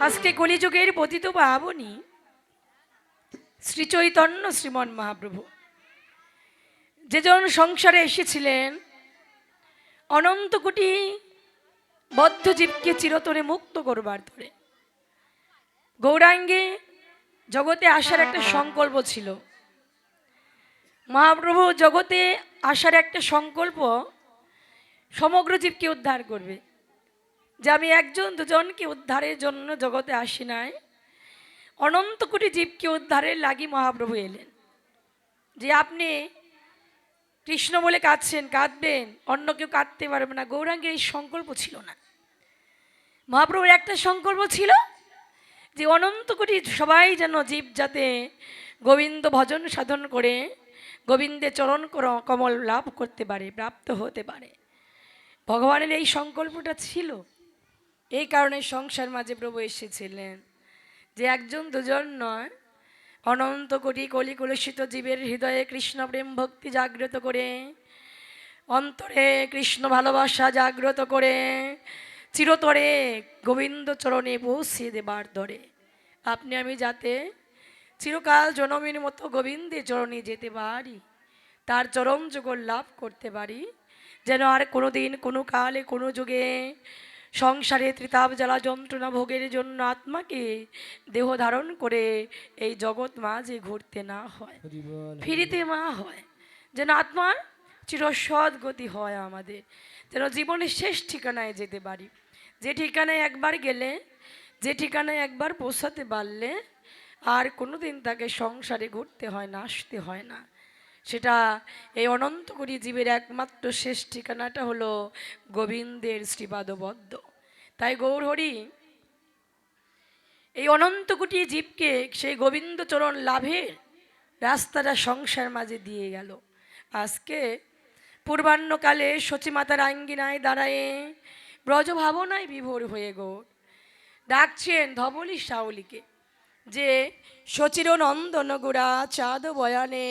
আজকে কলিযুগের পতিত পাবনি শ্রী চৈতন্য শ্রীমন মহাপ্রভু। যেজন সংসারে এসেছিলেন, অনন্ত কোটি বদ্ধ জীবকে চিরতরে মুক্ত করবার ধরে। গৌরাঙ্গে জগতে আসার একটা সংকল্প ছিল। মহাপ্রভু জগতে আসার একটা সংকল্প সমগ্র জীবকে উদ্ধার করবে। যে আমি একজন দুজনকে উদ্ধারের জন্য জগতে আসি নাই। অনন্ত কোটি জীবকে উদ্ধারের লাগি মহাপ্রভু এলেন। যে আপনি কৃষ্ণ বলে কাঁদছেন, কাঁদবেন, অন্য কেউ কাঁদতে পারবে না। গৌরাঙ্গের এই সংকল্প ছিল না। মহাপ্রভুর একটা সংকল্প ছিল যে অনন্ত কোটি সবাই যেন জীব যাতে গোবিন্দ ভজন সাধন করে গোবিন্দের চরণ কর- কমল লাভ করতে পারে, প্রাপ্ত হতে পারে। ভগবানের এই সংকল্পটা ছিল। এই কারণে সংসার মাঝে প্রভু এসেছিলেন যে একজন দুজন নয়, অনন্ত কোটি কলি কলুষিত জীবের হৃদয়ে কৃষ্ণ প্রেম ভক্তি জাগ্রত করে, অন্তরে কৃষ্ণ ভালোবাসা জাগ্রত করে, চিরতরে গোবিন্দ চরণে পৌঁছিয়ে দেবার ধরে আপনি আমি যাতে চিরকাল জনমের মতো গোবিন্দের চরণে যেতে পারি, তার চরম যুগল লাভ করতে পারি, যেন আর কোনো দিন কোনো কালে কোনো যুগে সংসারে ত্রিতাপ জ্বালা যন্ত্রণা ভোগের জন্য আত্মাকে দেহ ধারণ করে এই জগৎ মাঝে ঘুরতে না হয় ফিরিতে মা হয় যেন আত্মার চিরসৎ গতি হয় আমাদের যেন জীবনের শেষ ঠিকানায় যেতে পারি। যে ঠিকানায় একবার গেলে যে ঠিকানায় একবার পৌঁছাতে পারলে আর কোনো দিন তাকে সংসারে ঘুরতে হয় না আসতে হয় না। সেটা এই অনন্ত কোটি জীবের একমাত্র শেষ ঠিকানাটা হলো গোবিন্দের শ্রীপাদবদ্ধ। তাই গৌরহরি এই অনন্ত কোটি জীবকে সেই গোবিন্দচরণ লাভের রাস্তাটা সংসার মাঝে দিয়ে গেল। আজকে পূর্বাহ্নকালে সচিমাতার আঙ্গিনায় দাঁড়ায়ে ব্রজ ভাবনায় বিভোর হয়ে গৌর ডাকছেন ধবলি সাউলিকে যে সচির নন্দন গোড়া চাঁদ বয়ানে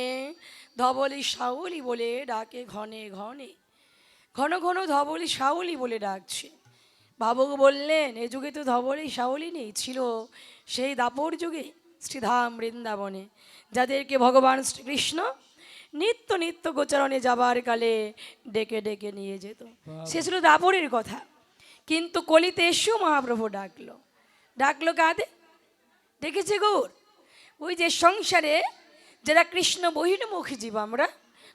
ধবলি সাউলি বলে ডাকে ঘনে ঘনে। ঘন ঘন ধবলি সাউলি বলে ডাকছে। বাবু বললেন এ যুগে তো ধবলি সাউলি নেই ছিল সেই দাপর যুগে শ্রীধাম বৃন্দাবনে। যাদেরকে ভগবান শ্রীকৃষ্ণ নিত্য নিত্য গোচারণে যাবার কালে ডেকে ডেকে নিয়ে যেত। সে ছিল দাপরের কথা। কিন্তু কলিতে এসেও মহাপ্রভু ডাকলো। ডাকলো কাঁদে। ডেকেছে গৌর। ওই যে সংসারে যারা কৃষ্ণ বহির্মুখ জীব আমরা,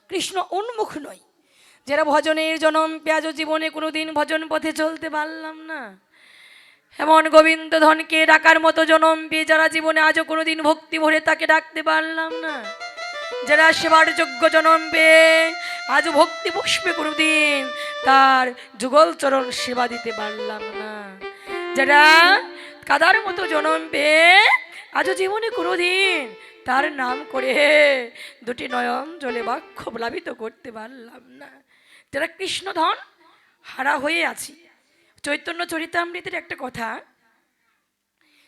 কৃষ্ণ উন্মুখ নই। যারা ভজনের জনম পেঁয়াজ জীবনে কোনো দিন ভজন পথে চলতে পারলাম না। এমন গোবিন্দ ধনকে ডাকার মতো জনম পেয়ে যারা জীবনে আজও কোনো দিন ভক্তি ভরে তাকে ডাকতে পারলাম না। যারা সেবার যোগ্য জনম পেয়ে আজও ভক্তি পুষ্পে কোনোদিন তার যুগল চরণ সেবা দিতে পারলাম না। যারা কাদার মতো জনম পেয়ে আজও জীবনে কোনোদিন তার নাম করে দুটি নয়ন জলে বাক্য প্লাবিত করতে পারলাম না। যারা কৃষ্ণধন হারা হয়ে আছি। চৈতন্য চরিতামৃতের একটা কথা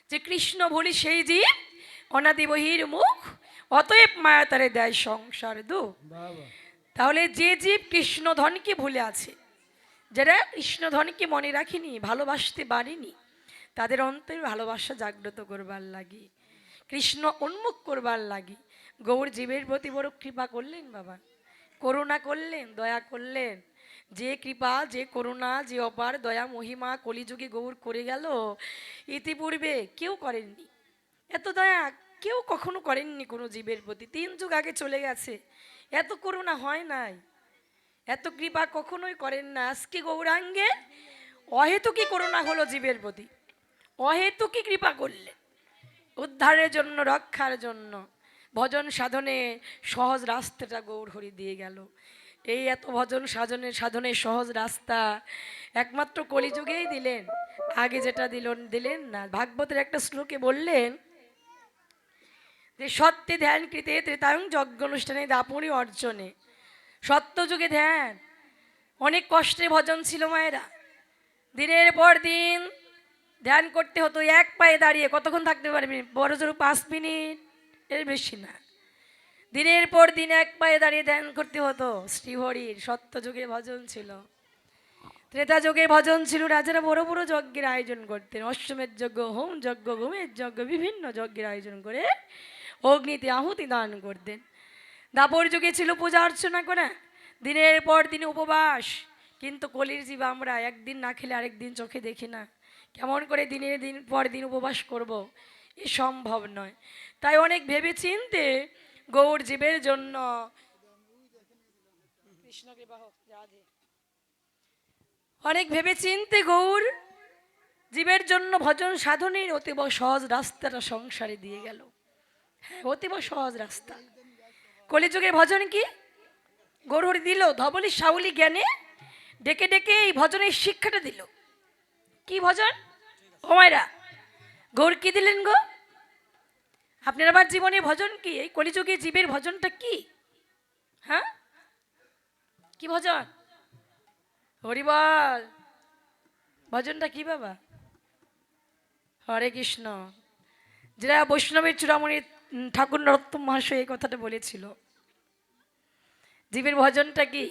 যে কৃষ্ণ বলি সেই জীব অনাদি বহির মুখ অতএব মায়া তারে দেয় সংসার দু তাহলে যে জীব কৃষ্ণধনকে ভুলে আছে যারা কৃষ্ণধনকে মনে রাখিনি ভালোবাসতে পারেনি তাদের অন্তরে ভালোবাসা জাগ্রত করবার লাগি। কৃষ্ণ উন্মুখ করবার লাগি। গৌর জীবের প্রতি বড় কৃপা করলেন বাবা। করুণা করলেন, দয়া করলেন। যে কৃপা, যে করুণা, যে অপার দয়া, মহিমা, কলিযুগে গৌর করে গেল, ইতিপূর্বে কেউ করেননি। এত দয়া কেউ কখনো করেননি কোনো জীবের প্রতি। তিন যুগ আগে চলে গেছে, এত করুণা হয় নাই। এত কৃপা কখনোই করেন না। আজকে গৌরাঙ্গে অহেতুকি করুণা হলো জীবের প্রতি। অহেতুকি কৃপা করলে উদ্ধারের জন্য, রক্ষার জন্য। ভজন সাধনে সহজ রাস্তাটা গৌর হরি দিয়ে গেল। এই এত ভজন সাধনের সাধনের সহজ রাস্তা একমাত্র কলিযুগেই দিলেন। আগে যেটা দিলেন দিলেন না। ভাগবতের একটা শ্লোকে বললেন যে, সত্যে ধ্যান কৃতে ত্রেতায়ং যজ্ঞ অনুষ্ঠানে দাপরি অর্জনে। সত্য যুগে ধ্যান। অনেক কষ্টে ভজন ছিল মায়েরা। দিনের পর দিন ধ্যান করতে হতো, এক পায়ে দাঁড়িয়ে কতক্ষণ থাকতে পারবি? বড় জোর পাঁচ মিনিট। এর বেশি না। দিনের পর দিন এক পায়ে দাঁড়িয়ে ধ্যান করতে হতো। শ্রীহরির সত্য যুগে ভজন ছিল। ত্রেতা যুগে ভজন ছিল, রাজারা বড় বড় যজ্ঞের আয়োজন করতেন। অশ্বমের যজ্ঞ, হোম যজ্ঞ ঘুমের যজ্ঞ, বিভিন্ন যজ্ঞের আয়োজন করে অগ্নিতে আহুতি দান করতেন। দাপর যুগে ছিল পূজা অর্চনা করা। দিনের পর দিন উপবাস। কিন্তু কলির জীব আমরা একদিন না খেলে আরেকদিন চোখে দেখি না। কেমন করে দিনের দিন পর দিন উপবাস করব? এ সম্ভব নয়। তাই অনেক ভেবে চিনতে গৌর জীবের জন্য কৃষ্ণ অনেক ভেবে চিনতে গৌর জীবের জন্য ভজন সাধনের অতীব সহজ রাস্তাটা সংসারে দিয়ে গেল। হ্যাঁ অতীব সহজ রাস্তা। কলিযুগের ভজন কি? গৌরহরি দিল, ধবলি সাউলি জ্ঞানে ডেকে ডেকে এই ভজনের শিক্ষাটা দিল। কি ভজন? ও মায়েরা, গৌর কি দিলেন গো? আপনার আবার জীবনে ভজন কি? এই কলিযুগে জীবের ভজনটা কি? হ্যাঁ? কি ভজন? হরিবল ভজনটা কি বাবা? হরে কৃষ্ণ। যেটা বৈষ্ণবের চূড়ামণি ঠাকুর নরোত্তম মহাশয় এই কথাটা বলেছিল। জীবের ভজনটা কি?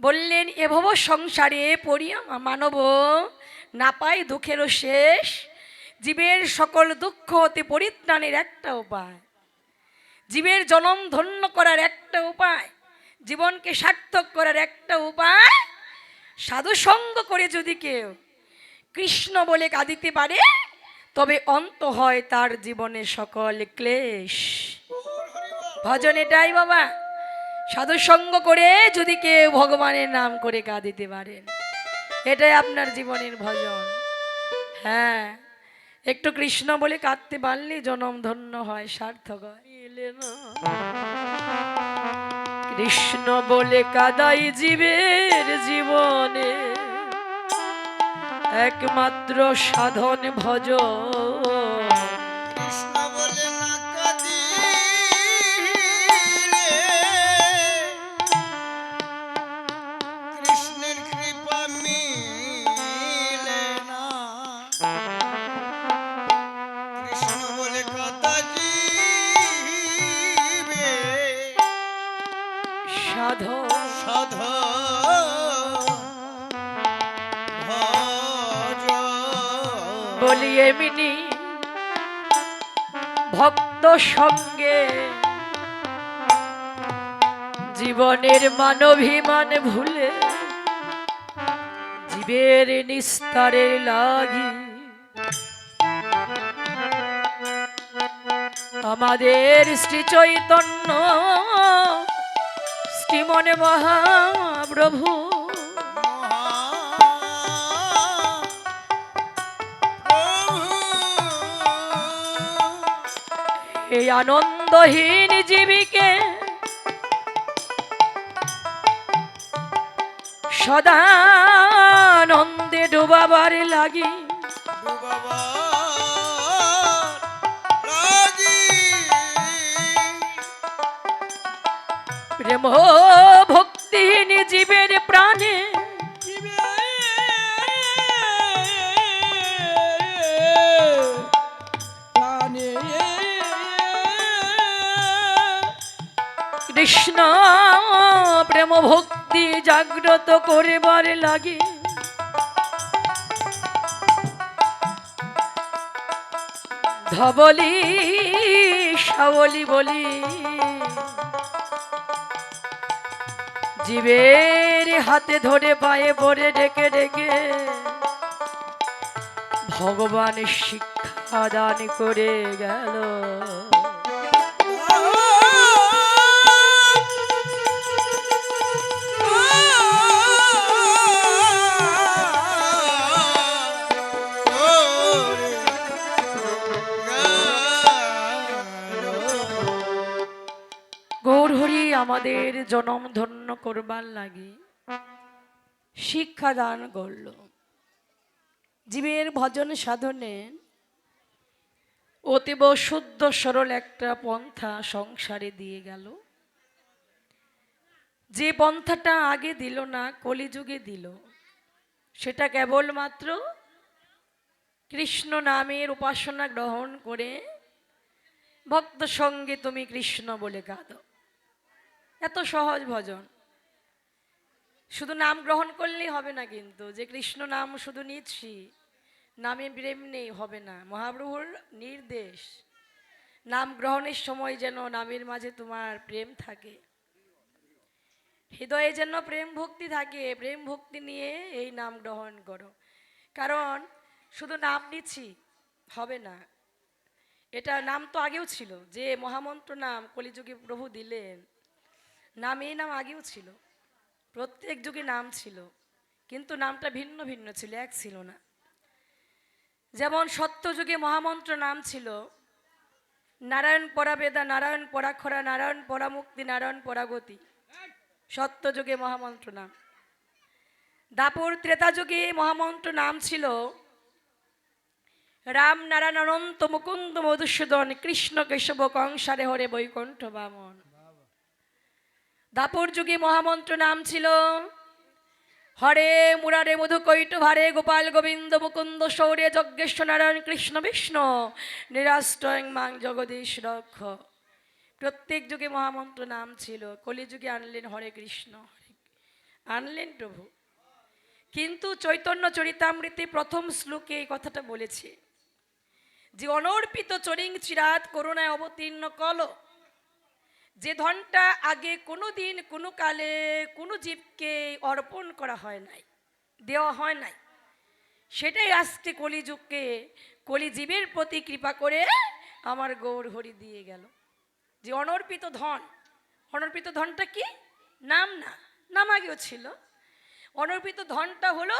বললেন এভব সংসারে পড়িয়া মানব না পাই দুঃখেরও শেষ। জীবের সকল দুঃখ অতি পরিত্রাণের একটা উপায়। জীবের জনম ধন্য করার একটা উপায়। জীবনকে সার্থক করার একটা উপায়। সাধু সঙ্গ করে যদি কেউ কৃষ্ণ বলে কাঁদিতে পারে, তবে অন্ত হয় তার জীবনে সকল ক্লেশ। ভজন এটাই বাবা। সাধু সঙ্গ করে যদি কেউ ভগবানের নাম করে কাঁদিতে পারেন এটাই আপনার জীবনের ভজন। হ্যাঁ একটু কৃষ্ণ বলে কাঁদতে পারলে জনম ধন্য হয় সার্থক। কৃষ্ণ বলে কাদাই জীবের জীবনে একমাত্র সাধন ভজ ভক্ত সঙ্গে। জীবনের মানভিমান ভুলে জীবের নিস্তারের লাগি। আমাদের শ্রী চৈতন্য শ্রীমনে মহাপ্রভু এই আনন্দহীন জীবিকে সদানন্দে ডুবাবার লাগি। প্রেম ভক্তিহীন জীবের প্রাণে কৃষ্ণ, প্রেম ভক্তি জাগ্রত করিবার লাগে। ধবলি সাবলি বলি। জীবের হাতে ধরে পায়ে পড়ে ডেকে ডেকে ভগবান শিক্ষা দান করে গেল। আমাদের জনম ধন্য করবার লাগে। শিক্ষা দান করল। জীবের ভজন সাধনে অতীব শুদ্ধ সরল একটা পন্থা সংসারে দিয়ে গেল। যে পন্থাটা আগে দিল না, কলিযুগে দিল, সেটা কেবলমাত্র কৃষ্ণ নামের উপাসনা গ্রহণ করে ভক্ত সঙ্গে তুমি কৃষ্ণ বলে কাঁদো এত সহজ ভজন। শুধু নাম গ্রহণ করলেই হবে না কিন্তু, যে কৃষ্ণ নাম শুধু নিচ্ছি, নামে প্রেম নেই, হবে না। মহাপ্রভুর নির্দেশ, নাম গ্রহণের সময় যেন নামের মাঝে তোমার প্রেম থাকে। হৃদয়ে যেন প্রেম ভক্তি থাকে, প্রেম ভক্তি নিয়ে এই নাম গ্রহণ করো। কারণ শুধু নাম নিচ্ছি, হবে না। এটা নাম তো আগেও ছিল, যে মহামন্ত্র নাম কলিযুগে প্রভু দিলেন নাম এই নাম আগেও ছিল। প্রত্যেক যুগে নাম ছিল, কিন্তু নামটা ভিন্ন ভিন্ন ছিল, এক ছিল না। যেমন সত্যযুগে মহামন্ত্র নাম ছিল, নারায়ণ পরাবেদা, নারায়ণ পরাক্ষরা, নারায়ণ পরামুক্তি, নারায়ণ পরাগতি। সত্যযুগে মহামন্ত্র নাম। দাপর ত্রেতা যুগে মহামন্ত্র নাম ছিল, রাম নারায়ণ অনন্ত মুকুন্দ মধুসূদন কৃষ্ণ কেশব কংসারে হরে বৈকুণ্ঠ বামন। দাপর যুগে মহামন্ত্র নাম ছিল, হরে মুরারে মধু কৈট ভারে গোপাল গোবিন্দ মুকুন্দ শৌর্য যজ্ঞেশ্বর নারায়ণ কৃষ্ণ বিষ্ণু নিরাষ্টয়ং মাং জগদীশ রক্ষ। প্রত্যেক যুগে মহামন্ত্র নাম ছিল, কলিযুগে আনলেন হরে কৃষ্ণ, আনলেন প্রভু। কিন্তু চৈতন্য চরিতামৃতে প্রথম শ্লোকে এই কথাটা বলেছে, যে অনর্পিত চরিং চিরাত করুণায় অবতীর্ণ কল যে ধনটা আগে কোনো দিন কোনো কালে, কোনো জীবকে অর্পণ করা হয় নাই, দেওয়া হয় নাই। সেটাই আজকে কলিযুগকে, কলিজীবের প্রতি কৃপা করে আমার গৌর হরি দিয়ে গেল। যে অনর্পিত ধন, অনর্পিত ধনটা কি? নাম না, নাম আগেও ছিল। অনর্পিত ধনটা হলো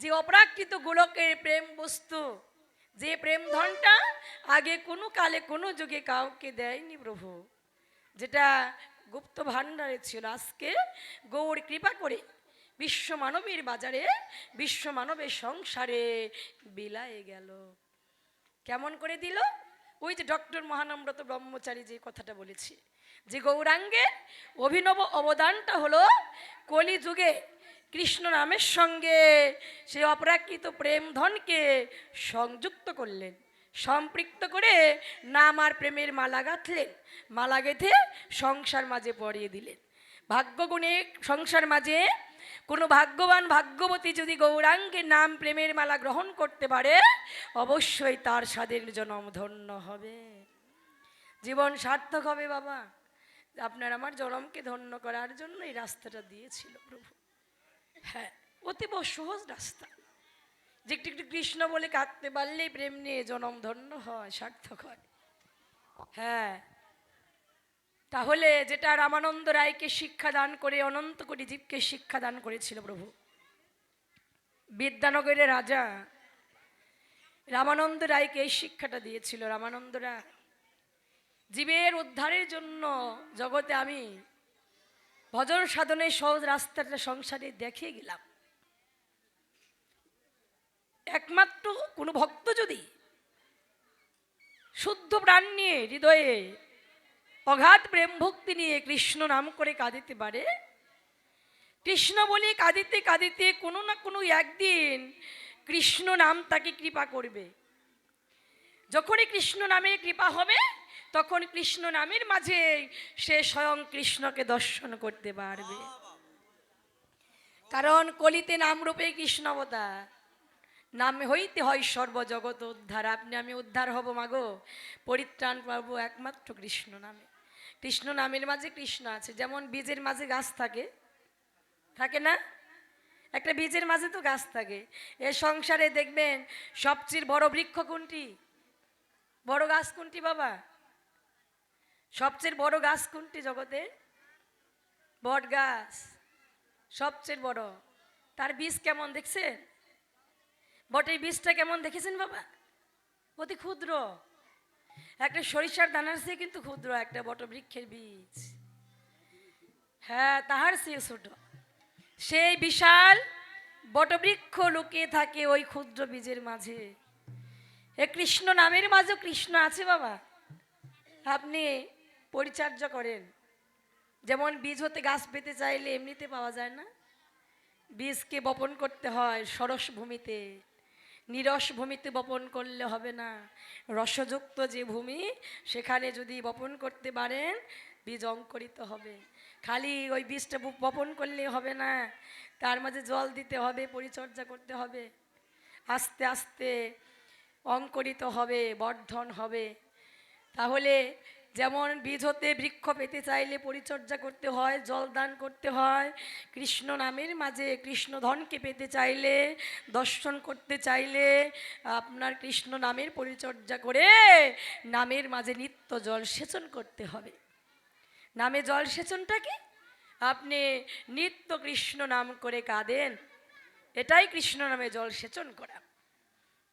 যে অপ্রাকৃত গোলকের প্রেম বস্তু। যে প্রেম ধনটা আগে কোনো কালে, কোনো যুগে কাউকে দেয়নি প্রভু। যেটা গুপ্ত ভাণ্ডারে ছিল আজকে, গৌর কৃপা করে বিশ্ব মানবের বাজারে, বিশ্ব মানবের সংসারে বিলায়ে গেল। কেমন করে দিল? ওই যে ডক্টর মহানম্রত ব্রহ্মচারী যে কথাটা বলেছি, যে গৌরাঙ্গের অভিনব অবদানটা হলো কলিযুগে কৃষ্ণ নামের সঙ্গে সে অপরাকৃত প্রেমধনকে সংযুক্ত করলেন। সম্পৃক্ত করে নাম আর প্রেমের মালা গাঁথলেন। মালা গেঁথে সংসার মাঝে পরিয়ে দিলেন। ভাগ্যগুণে সংসার মাঝে কোনো ভাগ্যবান ভাগ্যবতী যদি গৌরাঙ্গের নাম প্রেমের মালা গ্রহণ করতে পারে, অবশ্যই তার স্বাদের জনম ধন্য হবে। জীবন সার্থক হবে বাবা। আপনার আমার জনমকে ধন্য করার জন্য এই রাস্তাটা দিয়েছিল প্রভু। হ্যাঁ অতীব সহজ রাস্তা। যে একটু একটু কৃষ্ণ বলে কাঁদতে পারলেই প্রেম নিয়ে জনম ধন্য হয়, সার্থক হয়। হ্যাঁ। তাহলে যেটা রামানন্দ রায়কে শিক্ষা দান করে, অনন্ত কোটি জীবকে শিক্ষা দান করেছিল প্রভু। বিদ্যানগরের রাজা রামানন্দ রায়কে এই শিক্ষাটা দিয়েছিল। রামানন্দ রায় জীবের উদ্ধারের জন্য জগতে আমি ভজন সাধনের সহজ রাস্তাটা সংসারে দেখে গেলাম। একমাত্র কোনো ভক্ত যদি শুদ্ধ প্রাণ নিয়ে হৃদয়ে অগাধ প্রেম ভক্তি নিয়ে কৃষ্ণ নাম করে কাঁদিতে পারে, কৃষ্ণ বলে কাঁদিতে কাঁদিতে কোনো না কোনো একদিন কৃষ্ণ নাম তাকে কৃপা করবে। যখনই কৃষ্ণ নামে কৃপা হবে, তখন কৃষ্ণ নামের মাঝে সে স্বয়ং কৃষ্ণকে দর্শন করতে পারবে। কারণ কলিতে নাম রূপে কৃষ্ণ অবতার। নাম হইতে হয় সর্বজগৎ উদ্ধার। আপনি আমি উদ্ধার হব মাগো। পরিত্রাণ পাবো একমাত্র কৃষ্ণ নামে। কৃষ্ণ নামের মাঝে কৃষ্ণ আছে। যেমন বীজের মাঝে গাছ থাকে। থাকে না? একটা বীজের মাঝে তো গাছ থাকে। এ সংসারে দেখবেন সবচেয়ে বড় বৃক্ষ কোনটি? বড় গাছ কোনটি বাবা? সবচেয়ে বড় গাছ কোনটি জগতে? বট গাছ। সবচেয়ে বড়। তার বীজ কেমন দেখছেন? বটের বীজটা কেমন দেখেছেন বাবা? অতি ক্ষুদ্র। একটা সরিষার দানার চেয়ে কিন্তু ক্ষুদ্র একটা বটবৃক্ষের বীজ। হ্যাঁ তাহার চেয়ে ছোট। সেই বিশাল বটবৃক্ষ লুকিয়ে থাকে ওই ক্ষুদ্র বীজের মাঝে। এ কৃষ্ণ নামের মাঝেও কৃষ্ণ আছে বাবা। আপনি পরিচর্যা করেন। যেমন বীজ হতে গাছ পেতে চাইলে এমনিতে পাওয়া যায় না। বীজকে বপন করতে হয় সরস ভূমিতে। নিরস ভূমিতে বপন করলে হবে না। রসযুক্ত যে ভূমি, সেখানে যদি বপন করতে পারেন, বীজ অঙ্কুরিত হবে। খালি ওই বীজটা বপন করলে হবে না। তার মাঝে জল দিতে হবে, পরিচর্যা করতে হবে। আস্তে আস্তে অঙ্কুরিত হবে, বর্ধন হবে। তাহলে যেমন বীজ হতে বৃক্ষ পেতে চাইলে পরিচর্যা করতে হয় জল দান করতে হয়। কৃষ্ণ নামের মাঝে কৃষ্ণধনকে পেতে চাইলে দর্শন করতে চাইলে আপনার কৃষ্ণ নামের পরিচর্যা করে নামের মাঝে নিত্য জল সেচন করতে হবে। নামে জল সেচনটা কি? আপনি নিত্য কৃষ্ণ নাম করে কাঁদেন এটাই কৃষ্ণ নামে জল সেচন করা।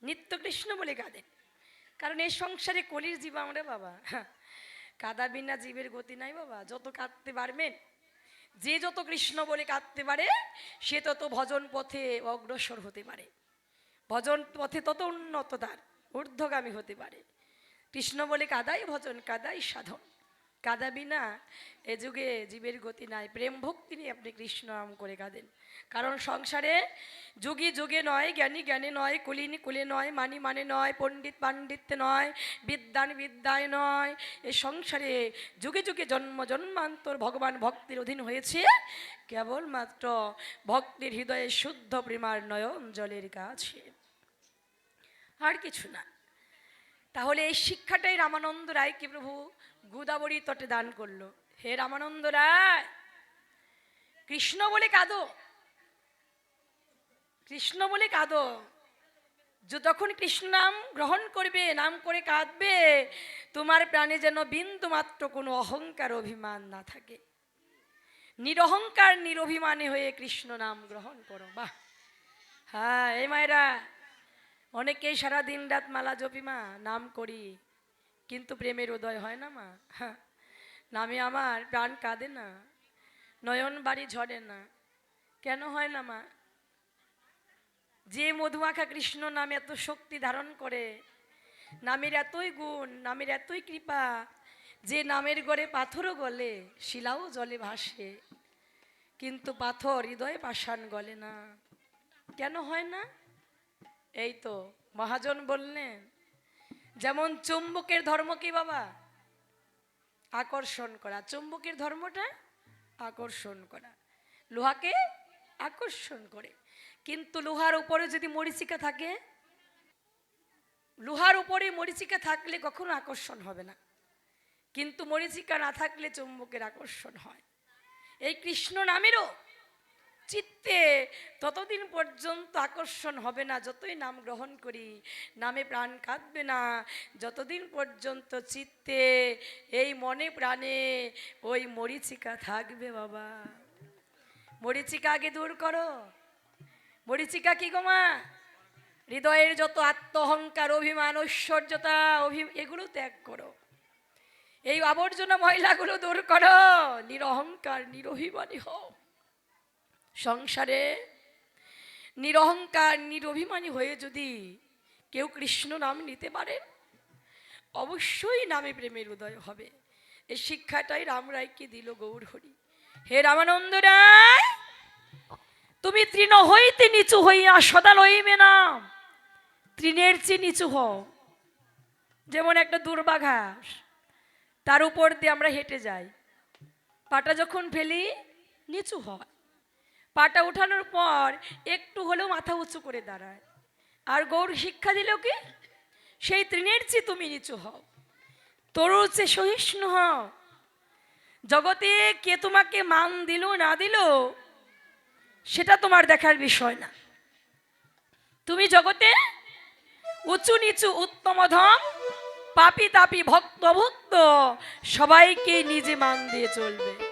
নিত্য কৃষ্ণ বলে কাঁদেন। কারণ এই সংসারে কলির জীব আমরা বাবা। হ্যাঁ, কাদা বিনা জীবের গতি নাই বাবা, যত কাঁদতে পারবেন যে যত কৃষ্ণ বলে কাঁদতে পারে, সে তত ভজন পথে অগ্রসর হতে পারে। ভজন পথে তত উন্নত তার ঊর্ধ্বগামী হতে পারে। কৃষ্ণ বলে কাদাই ভজন, কাদাই সাধন। কাদা বিনা এ যুগে জীবের গতি নাই। প্রেম ভক্তি নিয়ে আপনি কৃষ্ণ নাম করে কাঁদেন। কারণ সংসারে যুগে যুগে নয়, জ্ঞানী জ্ঞানে নয়, কুলিনি কুলে নয়, মানি মানে নয়, পণ্ডিত পাণ্ডিত্যে নয় বিদ্যান বিদ্যায় নয়। এ সংসারে যুগে যুগে জন্ম জন্মান্তর ভগবান ভক্তির অধীন হয়েছে। কেবলমাত্র ভক্তির হৃদয়ে শুদ্ধ প্রেমার নয়ন জলের কাছে আর কিছু না। তাহলে এই শিক্ষাটাই রামানন্দ রায় কি প্রভু গোদাবরী তটে দান করল। হে রামানন্দ রায়, কৃষ্ণ বলে কাঁদো। কৃষ্ণ বলে কাঁদো। যতক্ষণ কৃষ্ণ নাম গ্রহণ করবে, নাম করে কাঁদবে, তোমার প্রাণে যেন বিন্দু মাত্র কোনো অহংকার অভিমান না থাকে। নিরহংকার নিরভিমানে হয়ে কৃষ্ণ নাম গ্রহণ করো। বাহ! হ্যাঁ এই মায়েরা, অনেকেই সারা দিন রাত মালা জপি মা, নাম করি। কিন্তু প্রেমের উদয় হয় না, মা। নামে আমার প্রাণ কাঁদে না, নয়ন বাড়ি ঝরে না। কেন হয় না, মা? যে মধুমাখা কৃষ্ণ নাম এত শক্তি ধারণ করে, নামের এতই গুণ, নামের এতই কৃপা, যে নামের গড়ে পাথরও গলে, শিলাও জলে ভাসে, কিন্তু পাথর হৃদয়ে পাষাণ গলে না। কেন হয় না? এই তো মহাজন বললেন যেমন চুম্বকের ধর্ম কি বাবা? আকর্ষণ করা। চুম্বকের ধর্মটা আকর্ষণ করা। লোহাকে আকর্ষণ করে। কিন্তু লোহার উপরে যদি মরিচিকা থাকে, লোহার উপরে মরিচিকা থাকলে কখনো আকর্ষণ হবে না। কিন্তু মরিচিকা না থাকলে চুম্বকের আকর্ষণ হয়। এই কৃষ্ণ নামেরও চিত্তে ততদিন পর্যন্ত আকর্ষণ হবে না, যতই নাম গ্রহণ করি, নামে প্রাণ কাঁদবে না। যতদিন পর্যন্ত চিত্তে, এই মনে প্রাণে ওই মরিচিকা থাকবে বাবা। মরিচিকা আগে দূর করো। মরিচিকা কি গোমা হৃদয়ের যত আত্মহংকার, অভিমান, ঐশ্বর্যতা, অভি এগুলো ত্যাগ করো। এই আবর্জনা মহিলাগুলো দূর করো। নিরহংকার, নিরভিমানী হও। সংসারে নিরহংকার, নিরভিমানী হয়ে যদি কেউ কৃষ্ণ নাম নিতে পারেন অবশ্যই নামে প্রেমের উদয় হবে। এই শিক্ষাটাই রাম রায়কে দিল গৌর হরি হে রামানন্দ রায়, তুমি তৃণ হইতে নিচু হইয়া সদা লইবে না। তৃণের চেয়ে নিচু হও। যেমন একটা দুর্বাঘাস তার উপর দিয়ে আমরা হেঁটে যাই। পাটা যখন ফেলি, নিচু হয়। পাটা উঠানোর পর একটু হলেও মাথা উঁচু করে দাঁড়ায়। আর গৌর শিক্ষা দিল কি? সেই তৃণের চেয়ে তুমি নিচু হও। তরুর চেয়ে সহিষ্ণু হও। জগতে কে তোমাকে মান দিল, না দিল, সেটা তোমার দেখার বিষয় না। তুমি জগতে উঁচু নিচু উত্তম ধম, পাপি তাপি ভক্ত ভক্ত সবাইকে নিজে মান দিয়ে চলবে।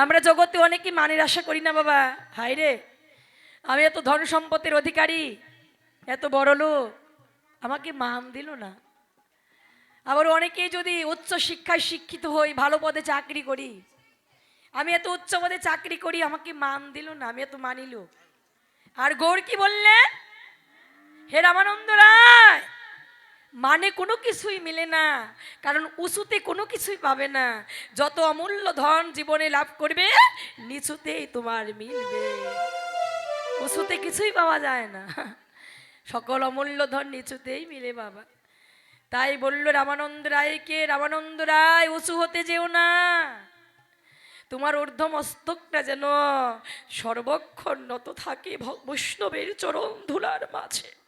আমরা জগতে অনেকে মানের আশা করি না, বাবা। হাই রে। আমি এত ধন সম্পত্তির অধিকারী, এত বড় লোক। আমাকে মান দিল না। আবার অনেকেই যদি উচ্চ শিক্ষায় শিক্ষিত হই, ভালো পদে চাকরি করি, আমি এত উচ্চ পদে চাকরি করি, আমাকে মান দিল না, আমি এত মানিল আর গৌর কি বললেন? হে রামানন্দ রায়! মানে কোনো কিছুই মিলে না। কারণ উঁচুতে কোনো কিছুই পাবে না। যত অমূল্য ধন জীবনে লাভ করবে, নিচুতেই তোমার মিলবে। উঁচুতে কিছুই পাওয়া যায় না। সকল অমূল্য ধন নিচুতেই মিলে বাবা। তাই বলল রামানন্দ রায়কে, রামানন্দ রায়, উঁচু হতে যেও না। তোমার ঊর্ধ্বমস্তকটা যেন সর্বক্ষণ নত থাকে বৈষ্ণবের চরণ ধুলার মাঝে।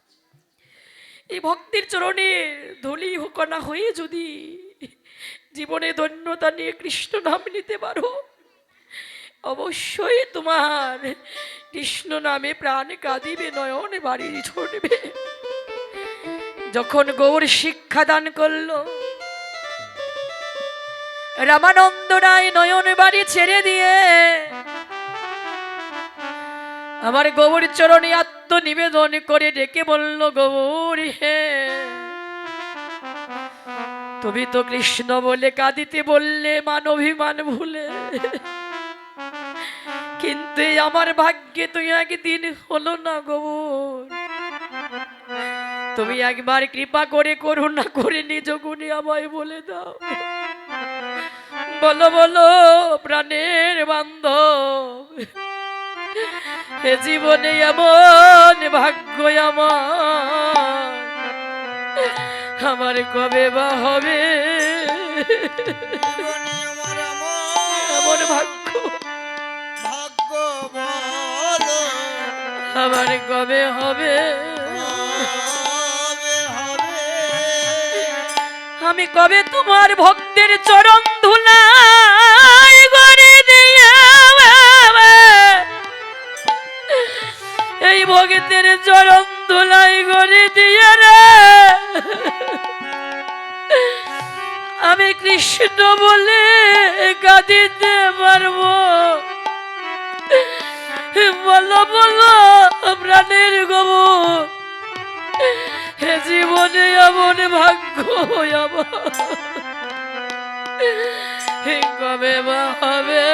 এই ভক্তির চরণের ধুলি হোকনা হয়ে যদি জীবনে ধন্যতা নিয়ে কৃষ্ণ নাম নিতে পারো, অবশ্যই তোমার কৃষ্ণ নামে প্রাণ কাঁদিবে, নয়ন বাড়ি ছড়বে যখন গৌর শিক্ষা দান করল, রামানন্দ রায় নয়ন বাড়ি ছেড়ে দিয়ে আমার গৌর চরণে আত্মনিবেদন করে ডেকে বলল, গৌর হে, তুমি তো কৃষ্ণ বলে কাঁদিতে বললে মান অভিমান ভুলে। কিন্তু আমার ভাগ্যে তুই একদিন হলো না, গৌর। তুমি একবার কৃপা করে করুণা করে নিজ গুণে আমায় বলে দাও। বলো বলো, প্রাণের বান্ধব এ জীবনে এমন ভাগ্য আমার। আমার কবে বা হবে? এমন ভাগ্য। ভাগ্য আমার কবে হবে? আমি কবে তোমার ভক্তের চরণ ধুলাই করে দিয়ে এই ভক্তের চরণ ধুলাই করে দিয়ে রে। আমি কৃষ্ণ বলে কাঁদিতে পারব। বলো বলো, প্রাণের গোবর। হে জীবনে এমন ভাগ্য কবে বা হবে?